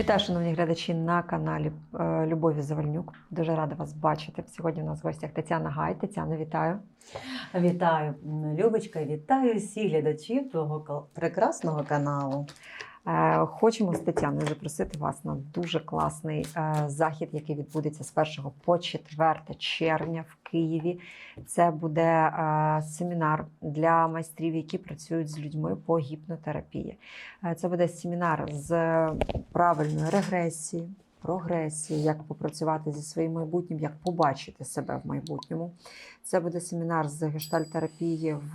Вітаю, шановні глядачі на каналі е, Любові Завальнюк. Дуже рада вас бачити. Сьогодні у нас в гостях Тетяна Гай. Тетяна, вітаю. Вітаю, Любочка, вітаю всіх глядачів твого прекрасного каналу. Е, Хочемо з Тетяною запросити вас на дуже класний е, захід, який відбудеться з 1 по 4 червня в Києві. Це буде е, семінар для майстрів, які працюють з людьми по гіпнотерапії. Це буде семінар з правильної регресії. Прогресії, як попрацювати зі своїм майбутнім, як побачити себе в майбутньому. Це буде семінар з гештальтерапії в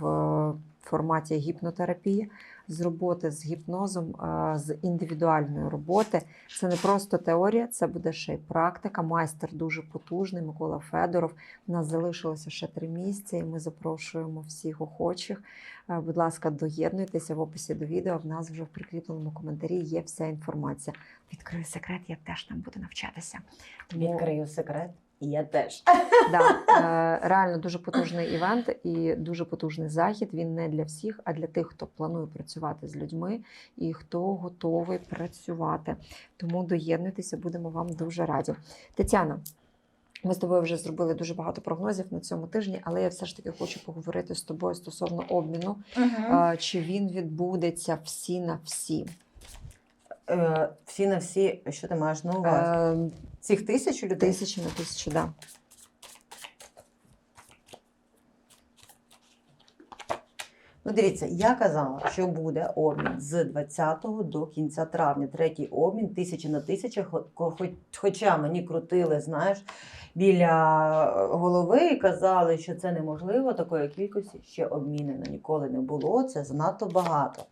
форматі гіпнотерапії, з роботи з гіпнозом, з індивідуальної роботи. Це не просто теорія, це буде ще й практика. Майстер дуже потужний, Микола Федоров. У нас залишилося ще три місця, і ми запрошуємо всіх охочих. Будь ласка, доєднуйтеся в описі до відео. В нас вже в прикріпленому коментарі є вся інформація. Відкрию секрет, я теж там буду навчатися. Тому- Відкрию секрет, і я теж. Да, е, реально дуже потужний івент і дуже потужний захід. Він не для всіх, а для тих, хто планує працювати з людьми і хто готовий працювати. Тому доєднуйтеся, будемо вам дуже раді. Тетяна. Ми з тобою вже зробили дуже багато прогнозів на цьому тижні, але я все ж таки хочу поговорити з тобою стосовно обміну. Е, Чи він відбудеться всі на всі? Е, Всі на всі, що ти маєш на увазі? Е, Цих тисячу людей? Тисячі на тисячу, да. Ну, дивіться, я казала, що буде обмін з 20 до кінця травня. Третій обмін, тисячі на тисячі, хо- хоч- хоча мені крутили, знаєш, біля голови і казали, що це неможливо, такої кількості ще обмінено ніколи не було. Це занадто багато.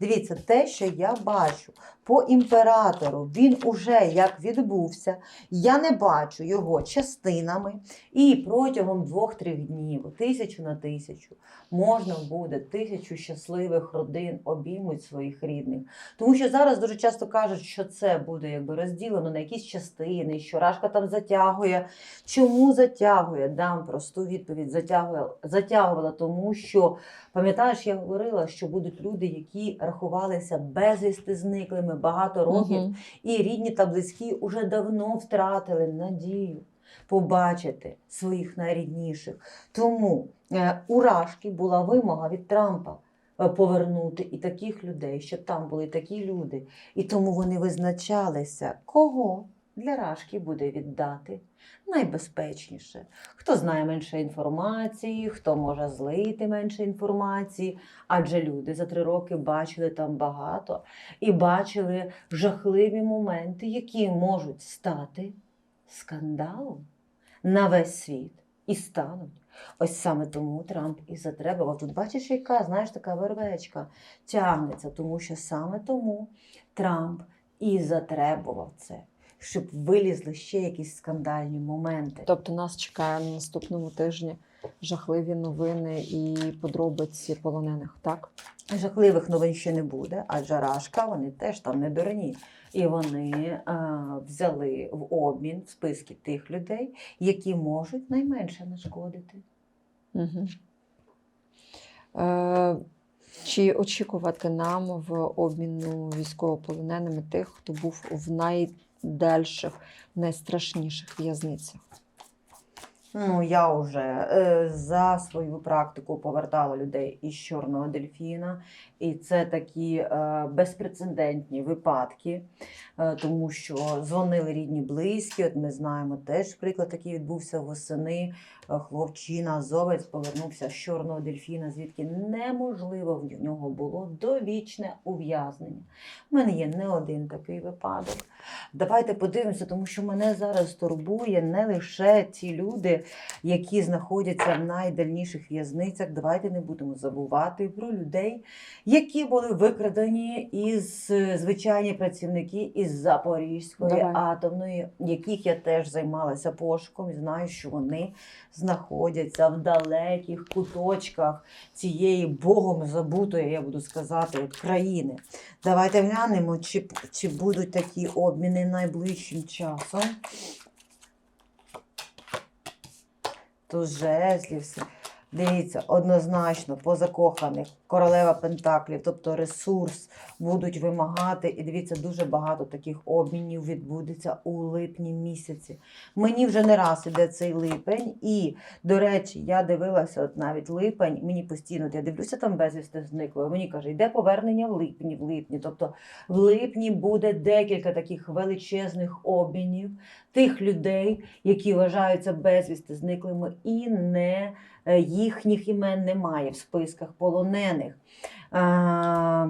Дивіться, те, що я бачу по імператору, він уже як відбувся. Я не бачу його частинами, і протягом двох-трьох днів, тисячу на тисячу, можна буде тисячу щасливих родин обіймуть своїх рідних. Тому що зараз дуже часто кажуть, що це буде якби розділено на якісь частини, що рашка там затягує. Чому затягує? Дам просту відповідь. Затягує, затягувала, тому що пам'ятаєш, я говорила, що будуть люди, які рахувалися безвісти зниклими багато років, Мгм. і рідні та близькі уже давно втратили надію побачити своїх найрідніших. Тому е, у Рашки була вимога від Трампа е, повернути і таких людей, щоб там були такі люди. І тому вони визначалися, кого для Рашки буде віддати найбезпечніше. Хто знає менше інформації, хто може злити менше інформації. Адже люди за три роки бачили там багато і бачили жахливі моменти, які можуть стати скандалом на весь світ і стануть. Ось саме тому Трамп і затребував. Тут бачиш, яка знаєш така вервечка тягнеться, тому що саме тому Трамп і затребував це, щоб вилізли ще якісь скандальні моменти. Тобто нас чекає на наступному тижні жахливі новини і подробиці полонених, так? Жахливих новин ще не буде, адже Рашка вони теж там не дурні. І вони а, взяли в обмін в списки тих людей, які можуть найменше нашкодити. Угу. Е, чи очікувати нам в обміну військовополоненими тих, хто був в найдальших, найстрашніших в'язницях? Ну, я вже е, за свою практику повертала людей із чорного дельфіна, і це такі е, безпрецедентні випадки, е, тому що дзвонили рідні близькі. От ми знаємо теж приклад, який відбувся восени. Хлопчина азовець повернувся з чорного дельфіна, звідки неможливо в нього було довічне ув'язнення. У мене є не один такий випадок. Давайте подивимося, тому що мене зараз турбує не лише ті люди, які знаходяться в найдальніших в'язницях. Давайте не будемо забувати про людей, які були викрадені із звичайні працівники із Запорізької Давай. атомної, яких я теж займалася пошуком і знаю, що вони знаходяться в далеких куточках цієї богом забутої, я буду сказати, країни. Давайте глянемо, чи, чи будуть такі обміни найближчим часом. То жезлів, Дивіться, однозначно по закоханих, королева Пентаклів, тобто ресурс будуть вимагати. І дивіться, дуже багато таких обмінів відбудеться у липні місяці. Мені вже не раз іде цей липень, і до речі, я дивилася, от навіть липень, мені постійно, я дивлюся там безвісти зникло. Мені каже, йде повернення в липні, в липні. Тобто в липні буде декілька таких величезних обмінів тих людей, які вважаються безвісти зниклими, і не їхніх імен немає в списках полонених. Е,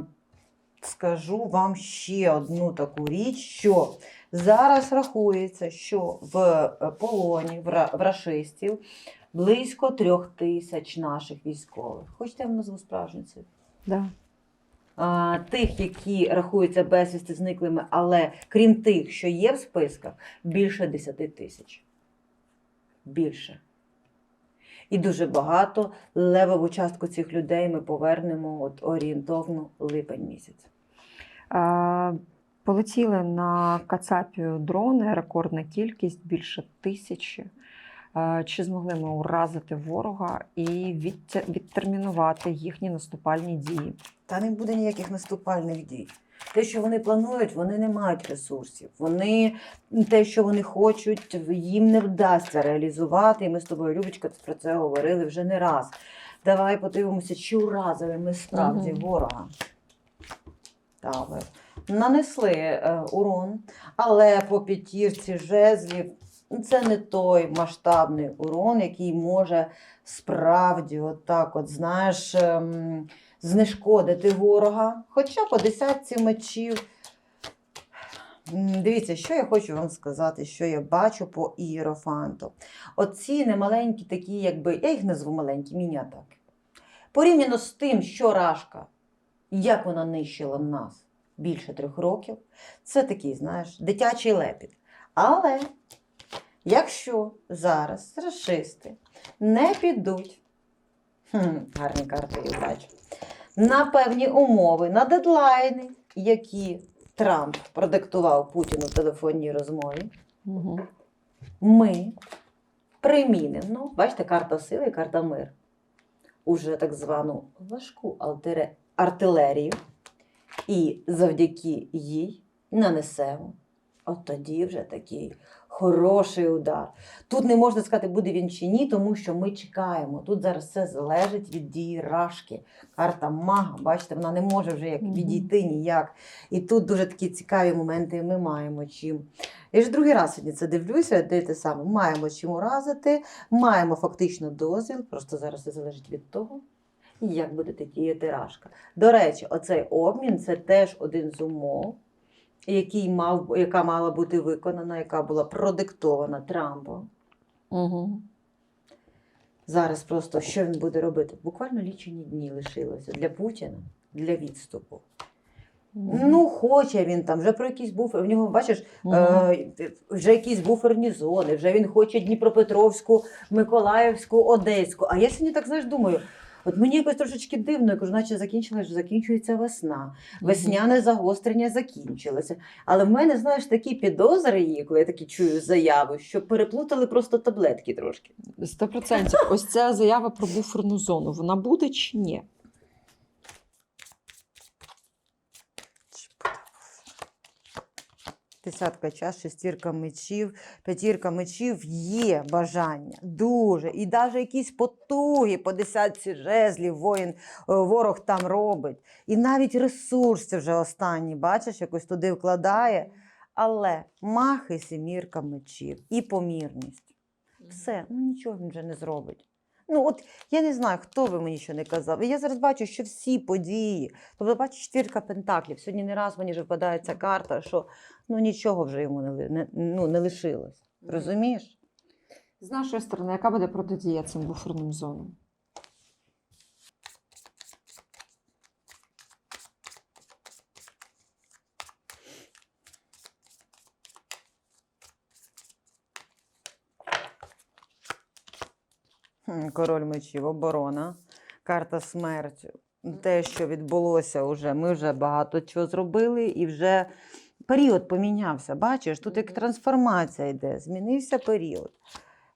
Скажу вам ще одну таку річ, що зараз рахується, що в е, полоні в в рашистів близько трьох тисяч наших військових. Хочете я вам назву справжню цифру? Да. А, тих, які рахуються безвісти зниклими, але крім тих, що є в списках, більше 10 тисяч. Більше. І дуже багато левову частку цих людей ми повернемо от орієнтовно липень місяць. Полетіли на Кацапію дрони, рекордна кількість більше тисячі. Чи змогли ми уразити ворога і відтермінувати їхні наступальні дії? Та не буде ніяких наступальних дій. Те, що вони планують, вони не мають ресурсів. Вони те, що вони хочуть, їм не вдасться реалізувати. І ми з тобою, Любочка, про це говорили вже не раз. Давай подивимося, чи уразили ми справді Мгм. ворога. Так, нанесли е, урон, але по п'ятірці жезлів це не той масштабний урон, який може справді, отак, от, знаєш, ем, знешкодити ворога. Хоча по десятці мечів. Дивіться, що я хочу вам сказати, що я бачу по ієрофанту. Оці немаленькі такі, якби, я їх назву маленькі, міні-атаки. Порівняно з тим, що Рашка, як вона нищила нас більше трьох років, це такий, знаєш, дитячий лепіт. Але якщо зараз расисти не підуть, хм, гарні карти я бачу, на певні умови, на дедлайни, які Трамп продиктував Путіну в телефонній розмові, Угу. ми примінимо, бачите, карта сили і карта мир. Уже так звану важку артилерію, і завдяки їй нанесемо. От тоді вже такий хороший удар. Тут не можна сказати, буде він чи ні, тому що ми чекаємо. Тут зараз все залежить від дії рашки. Карта мага, бачите, вона не може вже як відійти ніяк. І тут дуже такі цікаві моменти ми маємо чим. Я ж другий раз сьогодні це дивлюся, де те саме. Маємо чим уразити, маємо фактично дозвіл, просто зараз це залежить від того, як буде діяти рашка. До речі, оцей обмін це теж один з умов, який мав, яка мала бути виконана, яка була продиктована Трампом. Угу. Зараз просто що він буде робити? Буквально лічені дні лишилося для Путіна, для відступу. Ну, хоче він там, вже про якийсь буфер. В нього, бачиш, е, вже якісь буферні зони, вже він хоче Дніпропетровську, Миколаївську, Одеську. А я сьогодні так знаєш, думаю. От мені якось трошечки дивно, я кажу, наче закінчилась, закінчується весна. Весняне загострення закінчилося. Але в мене, знаєш, такі підозри є, коли я такі чую заяви, що переплутали просто таблетки трошки. Сто процентів. Ось ця заява про буферну зону. Вона буде чи ні? Десятка час, шестірка мечів, п'ятірка мечів є бажання дуже. І навіть якісь потуги по десятці жезлів воїн, е, ворог там робить. І навіть ресурси вже останні, бачиш, якось туди вкладає. Але махи сімірка мечів і помірність. Все, ну нічого він вже не зробить. Ну, от я не знаю, хто би мені що не казав. І я зараз бачу, що всі події. Тобто, бачу, четвірка пентаклів. Сьогодні не раз мені вже впадає ця карта, що ну нічого вже йому не, не, ну, не лишилось. Розумієш? З нашої сторони, яка буде протидія цим буферним зонам? Король мечів, оборона, карта смерті. Те, що відбулося вже, ми вже багато чого зробили, і вже період помінявся. Бачиш, тут як трансформація йде, змінився період.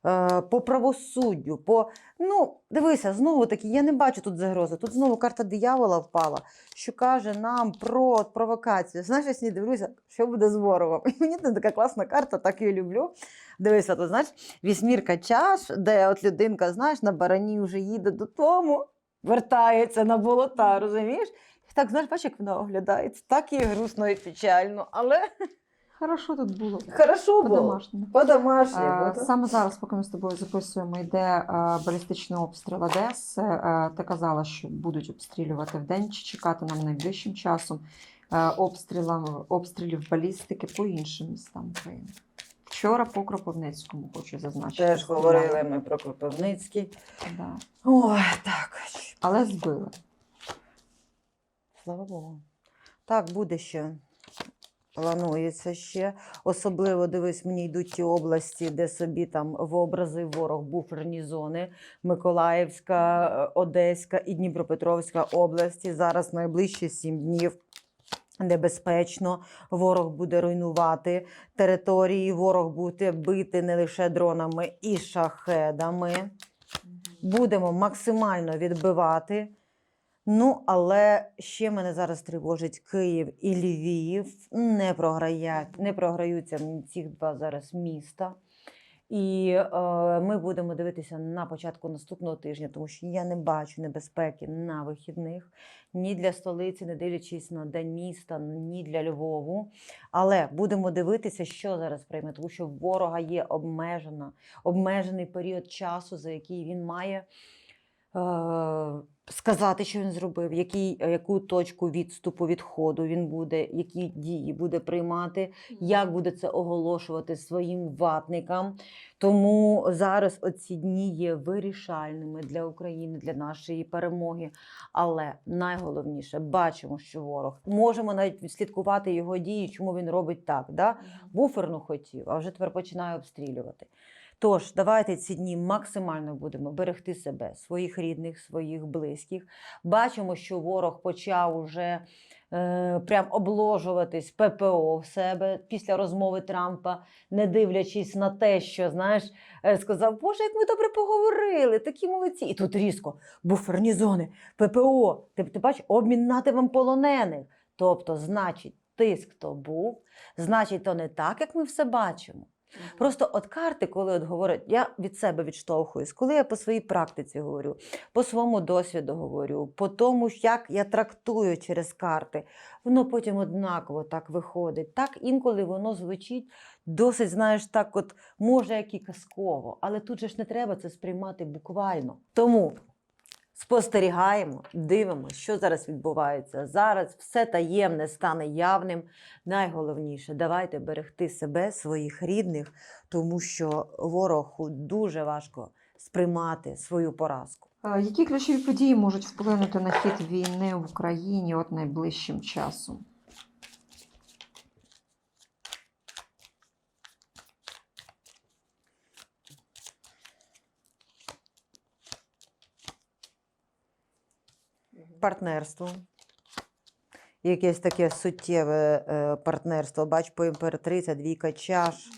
е, по правосуддю, по. Ну, дивися, знову таки, я не бачу тут загрози. Тут знову карта диявола впала, що каже нам про провокацію. Знаєш, я сьогодні дивлюся, що буде з ворогом. І мені це така класна карта, так її люблю. Дивися, тут знаєш, вісьмірка чаш, де от людинка, знаєш, на барані вже їде додому, вертається на болота, розумієш? Так, знаєш, бачиш, як вона оглядається. Так і грустно і печально, але Хорошо тут було. хорошо було. По-домашньому. По-домашньому. Саме зараз, поки ми з тобою записуємо, йде е, балістичний обстріл Одеси. Е, Ти казала, що будуть обстрілювати вдень чи чекати нам найближчим часом е, обстрілам, обстрілів балістики по іншим містам України. Вчора по Кропивницькому хочу зазначити. Теж говорили ми про Кропивницький. Да. Ой, так. Але збили. Слава Богу. Так, буде ще. Планується ще. Особливо дивись, мені йдуть ті області, де собі там в образи ворог буферні зони. Миколаївська, е, Одеська і Дніпропетровська області. Зараз найближчі сім днів. Небезпечно, ворог буде руйнувати території, ворог буде бити не лише дронами і шахедами будемо максимально відбивати. Ну, але ще мене зараз тривожить Київ і Львів. Не, програють, не програються ці два зараз міста. І е, ми будемо дивитися на початку наступного тижня, тому що я не бачу небезпеки на вихідних ні для столиці, не дивлячись на день міста, ні для Львову. Але будемо дивитися, що зараз прийме, тому що ворога є обмежена, обмежений період часу, за який він має сказати, що він зробив, який, яку точку відступу відходу він буде, які дії буде приймати, як буде це оголошувати своїм ватникам. Тому зараз оці дні є вирішальними для України, для нашої перемоги. Але найголовніше, бачимо, що ворог можемо навіть відслідкувати його дії, чому він робить так. Да? буферну хотів, а вже тепер починає обстрілювати. Тож, давайте ці дні максимально будемо берегти себе, своїх рідних, своїх близьких. Бачимо, що ворог почав уже е, прям обложуватись ППО в себе після розмови Трампа, не дивлячись на те, що знаєш, е, сказав, Боже, як ми добре поговорили, такі молодці. І тут різко буферні зони, ППО. Ти, ти бачиш, обмін нативом полонених. Тобто, значить, тиск то був, значить, то не так, як ми все бачимо. Просто от карти, коли от говорять, я від себе відштовхуюсь, коли я по своїй практиці говорю, по своєму досвіду говорю, по тому, як я трактую через карти, воно потім однаково так виходить. Так інколи воно звучить досить, знаєш, так, от може, як і казково, але тут же ж не треба це сприймати буквально. Тому. Спостерігаємо, дивимося, що зараз відбувається. Зараз все таємне стане явним. Найголовніше, давайте берегти себе, своїх рідних, тому що ворогу дуже важко сприймати свою поразку. Е, Які ключові події можуть вплинути на хід війни в Україні от найближчим часом? Партнерство. Якесь таке суттєве е, партнерство. Бач, по імператриця, двійка чаш.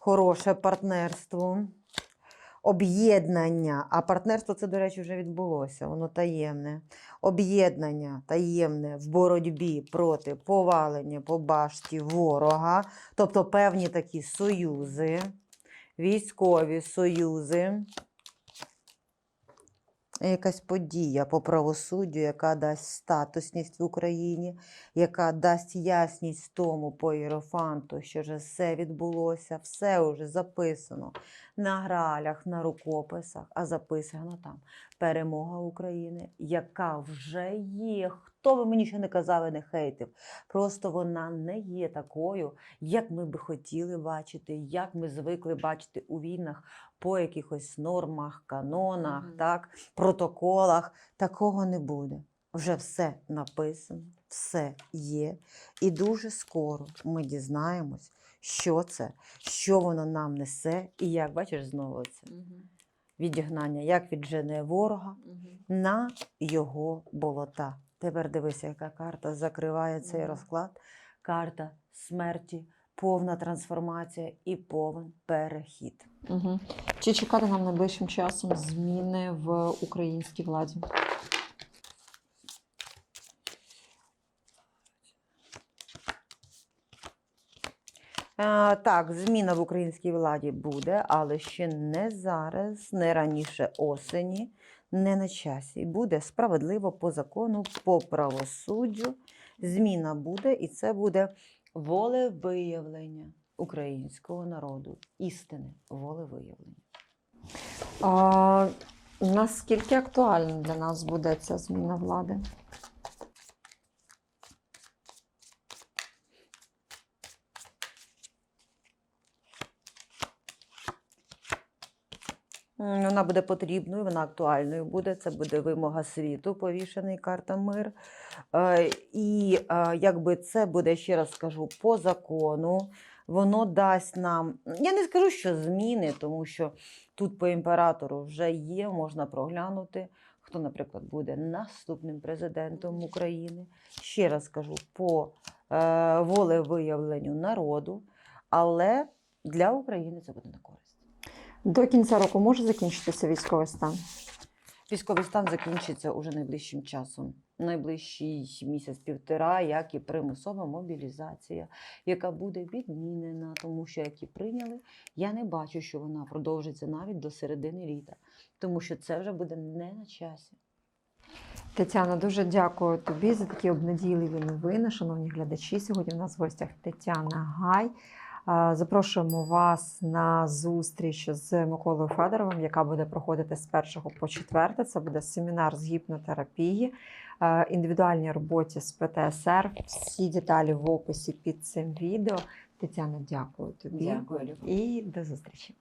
Хороше партнерство. Об'єднання. А партнерство це, до речі, вже відбулося. Воно таємне. Об'єднання таємне в боротьбі проти повалення по башті ворога. Тобто певні такі союзи, військові союзи. Якась подія по правосуддю, яка дасть статусність в Україні, яка дасть ясність тому по іерофанту, що вже все відбулося, все вже записано на гралях, на рукописах, а записано там перемога України, яка вже є. Хто би мені ще не казав і не хейтив. Просто вона не є такою, як ми би хотіли бачити, як ми звикли бачити у війнах по якихось нормах, канонах, Мгм. так, протоколах. Такого не буде. Вже все написано, все є. І дуже скоро ми дізнаємось, що це, що воно нам несе, і як бачиш знову це відігнання, як віджене ворога на його болота. Тепер дивися, яка карта закриває цей розклад. Карта смерті повна трансформація і повен перехід. Угу. Чи чекати нам найближчим часом зміни в українській владі? Так, зміна в українській владі буде, але ще не зараз, не раніше осені, не на часі. Буде справедливо по закону, по правосуддю. Зміна буде, і це буде волевиявлення українського народу, істини волевиявлення. А, наскільки актуальна для нас буде ця зміна влади? Вона буде потрібною, вона актуальною буде. Це буде вимога світу, повішений карта мир. Е, І е, якби це буде, ще раз скажу, по закону. Воно дасть нам, я не скажу, що зміни, тому що тут по імператору вже є, можна проглянути, хто, наприклад, буде наступним президентом України. Ще раз скажу, по е, волевиявленню народу, але для України це буде на користь. До кінця року може закінчитися військовий стан? Військовий стан закінчиться уже найближчим часом. Найближчий місяць-півтора, як і примусова мобілізація, яка буде відмінена, тому що як і прийняли, я не бачу, що вона продовжиться навіть до середини літа, тому що це вже буде не на часі. Тетяна, дуже дякую тобі за такі обнадійливі новини. Шановні глядачі, сьогодні у нас в гостях Тетяна Гай. Запрошуємо вас на зустріч з Миколою Федоровим, яка буде проходити з 1 по 4. Це буде семінар з гіпнотерапії, е, індивідуальній роботі з ПТСР. Всі деталі в описі під цим відео. Тетяна, дякую тобі Дякую, Любов. і до зустрічі.